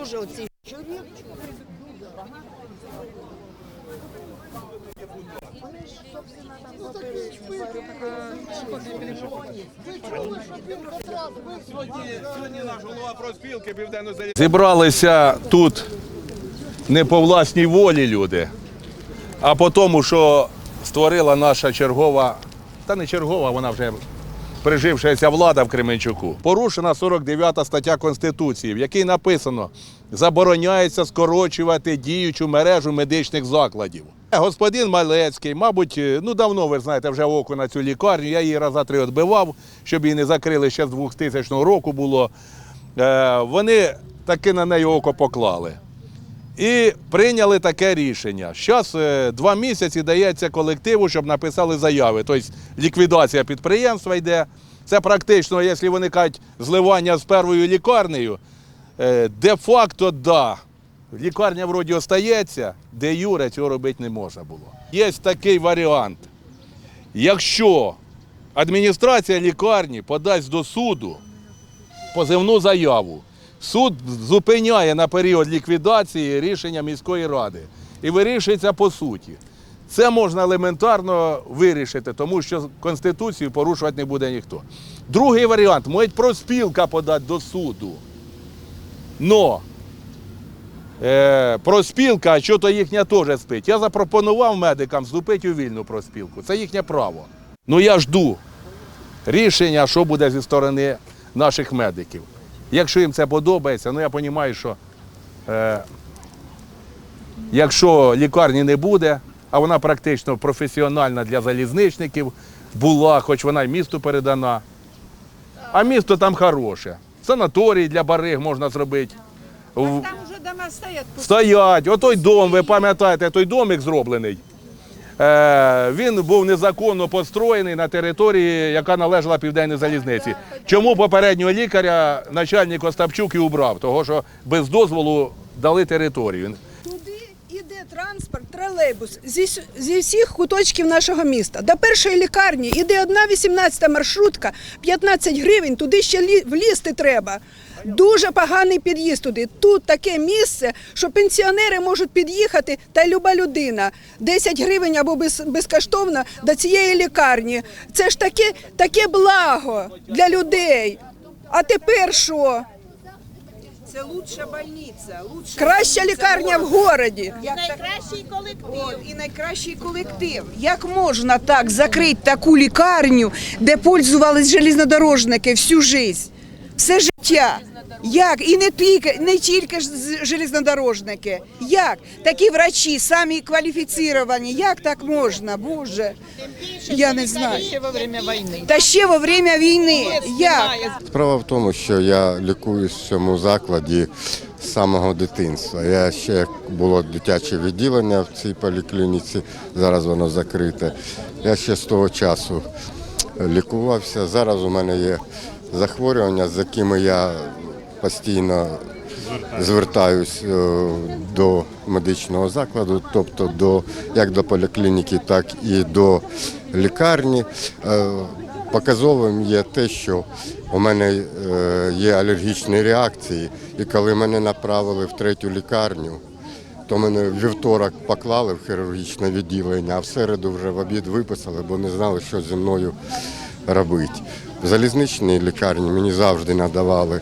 дуже оці чоловік. Зібралися тут не по власній волі люди, а по тому, що створила наша чергова, та не чергова, вона вже прижившася влада в Кременчуку. Порушена 49 стаття Конституції, в якій написано: забороняється скорочувати діючу мережу медичних закладів. Господин Малецький, мабуть, ну давно ви знаєте вже око на цю лікарню. Я її раза три відбивав, щоб її не закрили ще з 2000 року було. Е, вони таки на неї око поклали. І прийняли таке рішення. Зараз два місяці дається колективу, щоб написали заяви. Тобто ліквідація підприємства йде. Це практично, якщо виникають зливання з первою лікарнею, е, де-факто да. Лікарня вроді остається, де Юре цього робити не можна було. Є такий варіант. Якщо адміністрація лікарні подасть до суду позивну заяву. Суд зупиняє на період ліквідації рішення міської ради і вирішується по суті. Це можна елементарно вирішити, тому що Конституцію порушувати не буде ніхто. Другий варіант може проспілка подати до суду. Но е, проспілка, а що то їхня теж спить. Я запропонував медикам вступити у вільну проспілку. Це їхнє право. Ну я жду рішення, що буде зі сторони наших медиків. Якщо їм це подобається, ну я розумію, що е, якщо лікарні не буде, а вона практично професіональна для залізничників була, хоч вона й місту передана. А місто там хороше. Санаторій для бариг можна зробити. В- Там уже дома стоят. Стоять, отой дом, ви пам'ятаєте, той домик зроблений. Е, він був незаконно построєний на території, яка належала південній залізниці. Чому попереднього лікаря начальник Остапчук і убрав? Того, що без дозволу дали територію. Транспорт, тролейбус зі, зі всіх куточків нашого міста. До першої лікарні іде одна 18 маршрутка, 15 гривень, туди ще лі, влізти треба. Дуже поганий під'їзд туди. Тут таке місце, що пенсіонери можуть під'їхати, та й люба людина. 10 гривень або без, безкоштовно до цієї лікарні. Це ж таке, таке благо для людей. А тепер що? Це лучша больниця, лучша Краща лікарня в городі. Як найкращий колектив. і найкращий колектив. Як можна так закрити таку лікарню, де пользувались железнодорожники всю життя, все життя? Як? І не тільки, не тільки железнодорожники. Як? Такі врачі, самі кваліфіціровані. Як так можна? Боже. Я не знаю. Та ще во время війни. Як? Справа в тому, що я лікуюсь в цьому закладі з самого дитинства. Я ще як було дитяче відділення в цій поліклініці, зараз воно закрите. Я ще з того часу лікувався. Зараз у мене є захворювання, з якими я постійно звертаюсь е, до медичного закладу, тобто до як до поліклініки, так і до лікарні. Е, Показовим є те, що у мене е, є алергічні реакції, і коли мене направили в третю лікарню, то мене вівторок поклали в хірургічне відділення, а в середу вже в обід виписали, бо не знали, що зі мною робити. В залізничній лікарні мені завжди надавали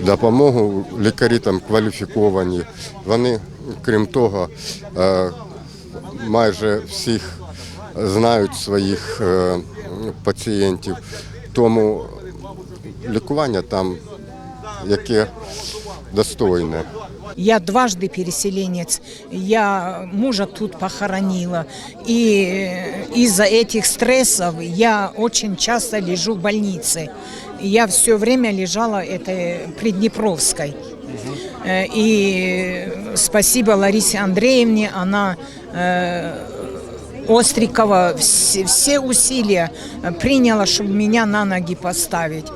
допомогу. Лікарі там кваліфіковані. Вони, крім того, е, майже всіх знають своїх е, пацієнтів. Тому лікування там яке достойне. Я дважды переселенец. Я мужа тут похоронила. И э, из-за этих стрессов я очень часто лежу в больнице. Я все время лежала этой Приднепровской. Э, И спасибо Ларисе Андреевне, она э, Острикова все, усилия приняла, чтобы меня на ноги поставить.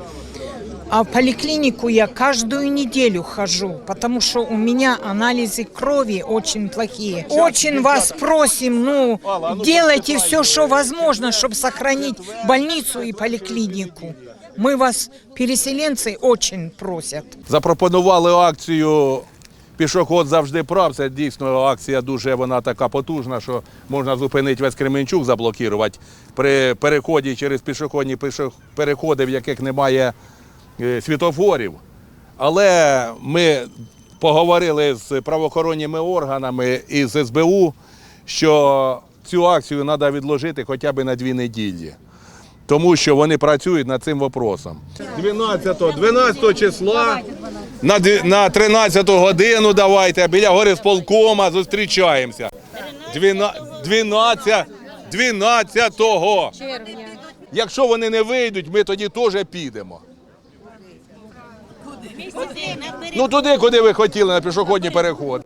А в поликлинику я каждую неделю хожу, потому что у меня анализы крови очень плохие. Очень вас просим, ну, делайте все, что возможно, чтобы сохранить больницу и поликлинику. Мы вас, переселенцы, очень просят. Запропонували акцію пішоход завжди прав. Це дійсно акція дуже вона така потужна, що можна зупинити весь Кременчук, заблокувати при переході через пішохідні пішох- переходи, в яких немає е, світофорів. Але ми поговорили з правоохоронними органами і з СБУ, що цю акцію треба відложити хоча б на дві неділі. Тому що вони працюють над цим вопросом. 12, 12 числа на, на 13 годину давайте біля гори сполкома зустрічаємося. 12, 12, 12 Якщо вони не вийдуть, ми тоді теж підемо. Ну туди, куди ви хотіли, на пішохідний переход.